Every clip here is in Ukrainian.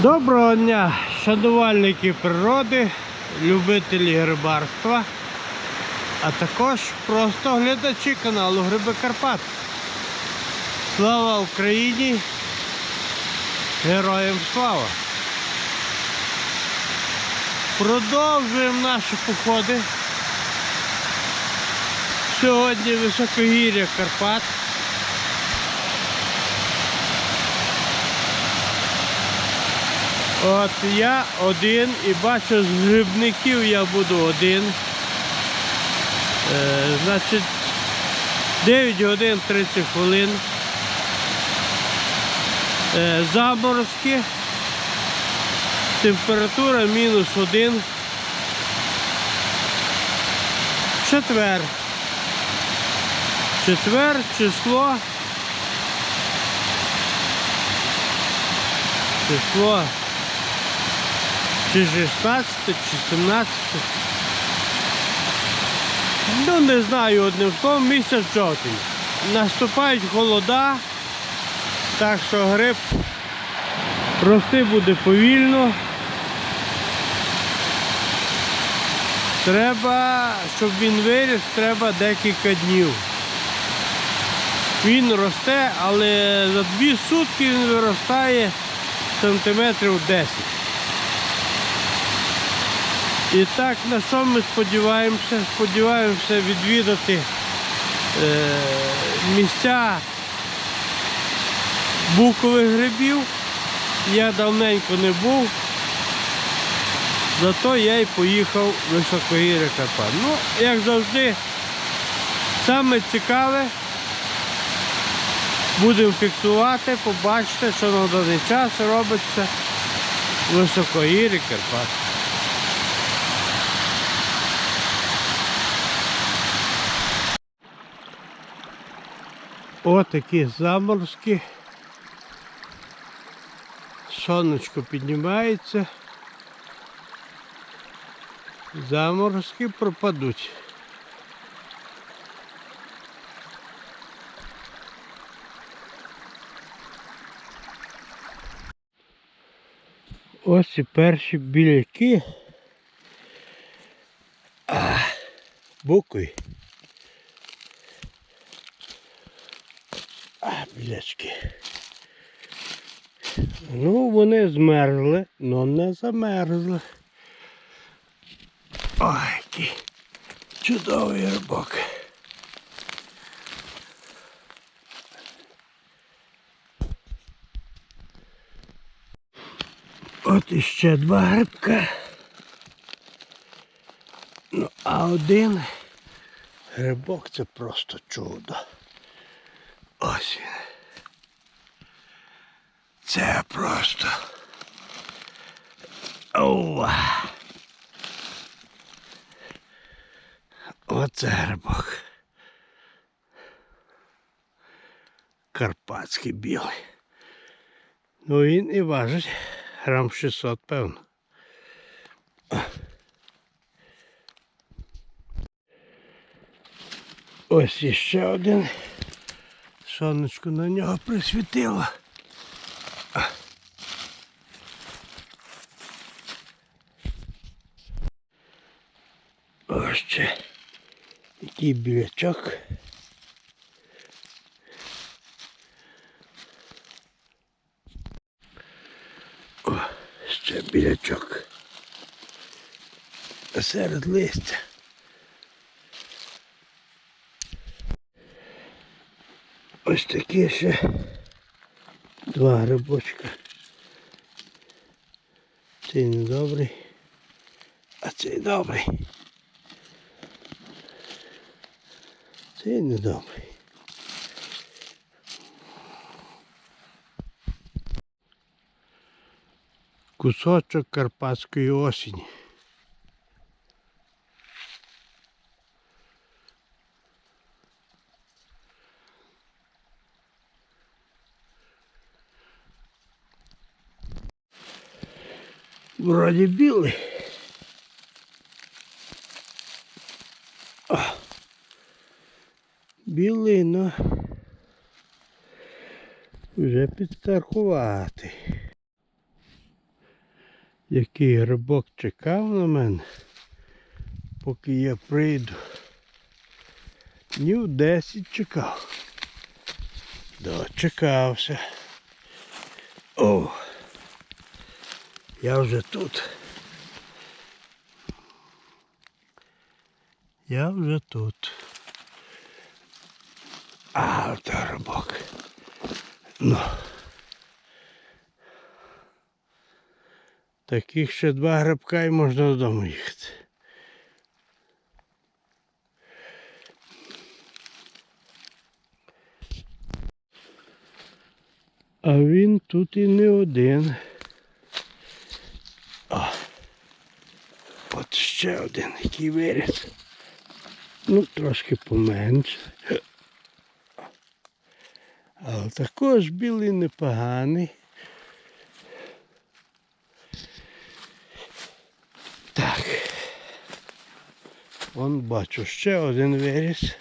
Доброго дня, шанувальники природи, любителі грибарства, а також просто глядачі каналу Гриби Карпат. Слава Україні! Героям слава! Продовжуємо наші походи. Сьогодні високогір'я Карпат. От я один і бачу з грибників я буду один. Е, значить 9 годин 30 хвилин. Е, заморозки. Температура мінус один. Четвер. Четвер, число. Число чи 16, чи 17. Ну, не знаю одним словом, місяць жовтий. Наступають холода, так що гриб рости буде повільно. Треба, щоб він виріс, треба декілька днів. Він росте, але за дві сутки він виростає сантиметрів 10. І так, на що ми сподіваємося? Сподіваємося відвідати е, місця букових грибів. Я давненько не був, зато я й поїхав в високогір'я Карпат. Ну, як завжди, саме цікаве будемо фіксувати, побачите, що на даний час робиться в високогір'ї. Отакі заморозки. Сонечко піднімається. Заморозки пропадуть. Ось і перші біляки. Букви. А, білячки. Ну, вони змерзли, але не замерзли. Ой, який чудовий рибок. От іще два грибка. Ну, а один грибок це просто чудо. Ось він. Це просто. Ова. Оце грибок. Карпатський білий. Ну він і важить грам 600, певно. Ось іще один. Сонечко на нього присвітило. Ось ще який білячок. О, ще білячок. Серед листя. Ось такі ще два грибочка. Цей недобрий, а цей добрий. Цей недобрий. Кусочок карпатської осені. Вроде білий. О, білий, но вже підстаркувати. Який грибок чекав на мене, поки я прийду. Днів 10 чекав. Дочекався. О! Я вже тут. Я вже тут. А, це. Ну. Таких ще два грибка і можна додому їхати. А він тут і не один. О, от ще один, який виріс. Ну, трошки поменше. Але також білий непоганий. Так. Вон бачу ще один виріс.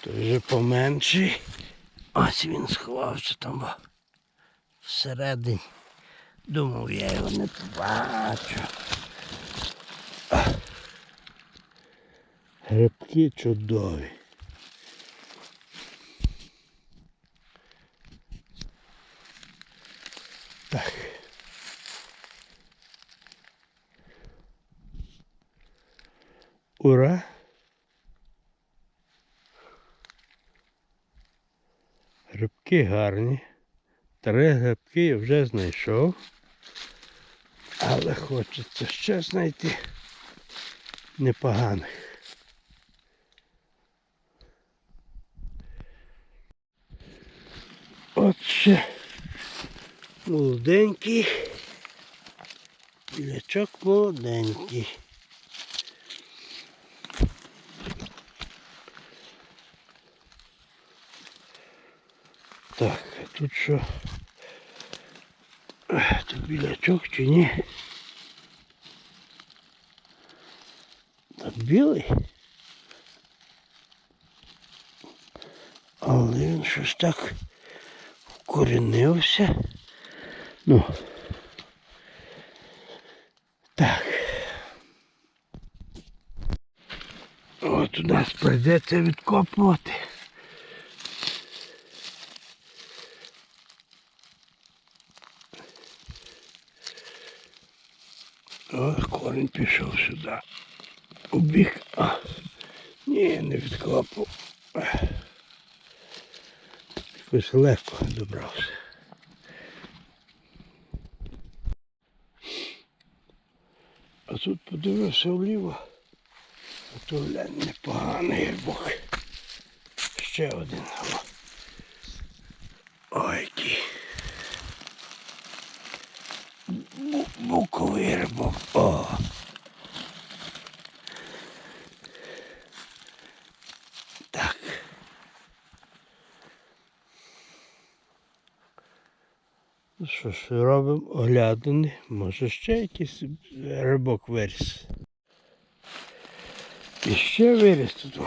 Той вже поменший. Ось він сховався там всередині. Думав, я його не побачу. Грибки чудові. Так. Ура! Грибки гарні. Три грибки вже знайшов. Але хочеться ще знайти непоганих. От ще молоденький. Білячок молоденький. Так, тут що? Тут білячок чи ні? Так білий. Але він щось так вкоренився. Ну. Так. От у нас прийдеться відкопувати. О, корінь пішов сюди. У бік. А. Ні, не відкопав. Якось легко добрався. А тут подивився вліво. А то глянь непоганий грибок. Ще один. Ой, який. Бу- Буковий. О. Так. Ну що ж, робимо оглядини. Може ще якийсь рибок виріс. І ще виріс тут.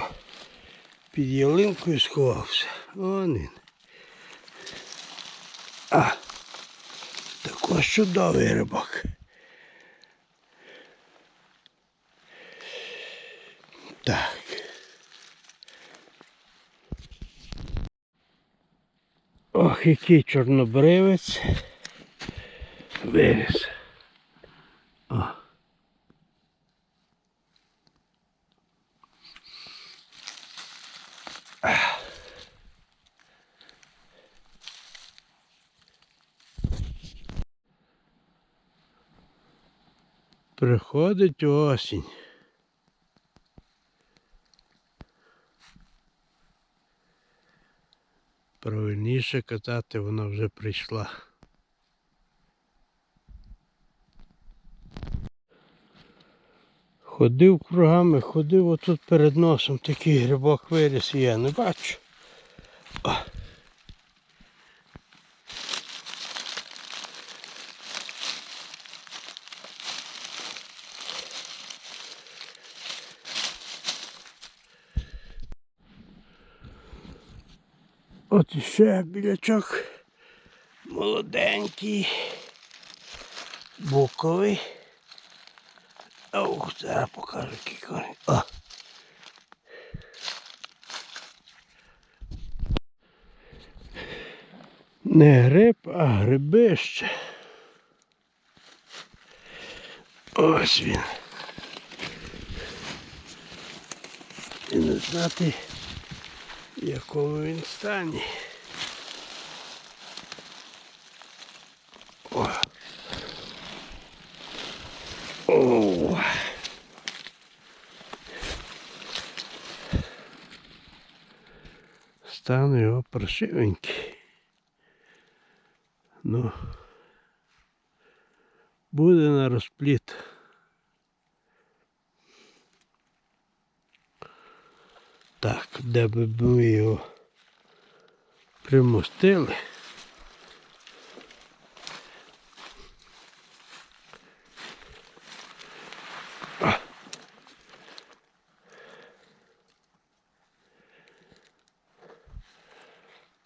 Під ялинкою сховався. Вон він. А, також чудовий рибок. Так. Ох, який чорнобривець. Виріс. Приходить осінь. Правильніше казати, вона вже прийшла. Ходив кругами, ходив отут перед носом, такий грибок виріс, і я не бачу. О. От іще білячок молоденький. Буковий. Ух, зараз покажу який корінь. Не гриб, а грибище. Ось він. І не знати, якому він стані. О. О. Стан його паршивенький. Ну, буде на розпліт. Так, де б ми його примостили.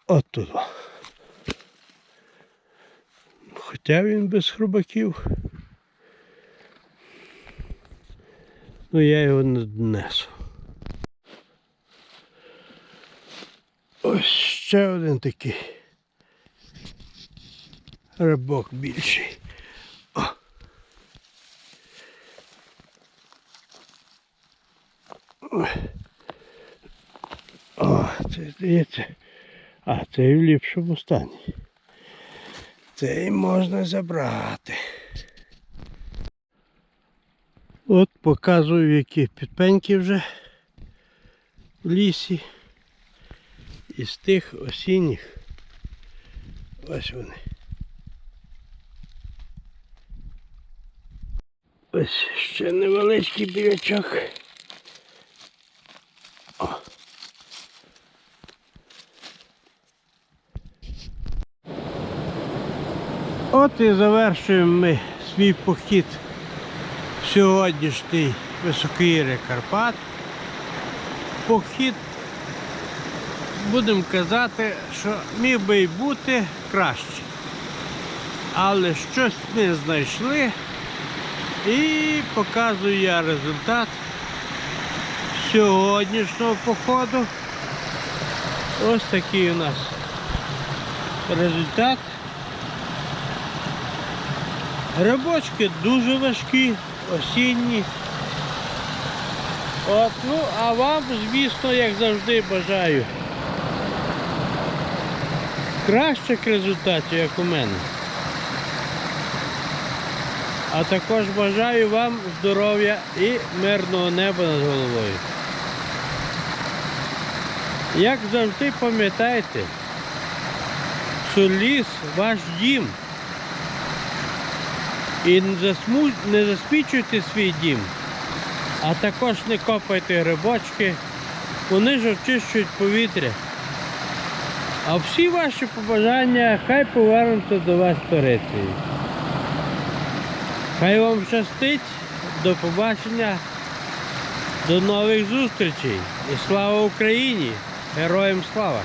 От туди. Хоча він без хробаків. Ну я його не донесу. Ось ще один такий рибок більший. О. О, це здається. А, це в ліпшому стані. Цей можна забрати. От показую, які підпеньки вже в лісі. Із тих осінніх. Ось вони. Ось ще невеличкий бірячок. О. От і завершуємо ми свій похід сьогоднішній високогір'я Карпат. Похід, будемо казати, що міг би й бути краще. Але щось ми знайшли і показую я результат сьогоднішнього походу. Ось такий у нас результат. Грибочки дуже важкі, осінні. От, ну, а вам, звісно, як завжди, бажаю кращих результатів, як у мене. А також бажаю вам здоров'я і мирного неба над головою. Як завжди пам'ятайте, що ліс ваш дім. І не, засмічуйте свій дім, а також не копайте грибочки, вони ж очищують повітря. А всі ваші побажання хай повернуться до вас Туреції. Хай вам щастить, до побачення, до нових зустрічей. І слава Україні! Героям слава!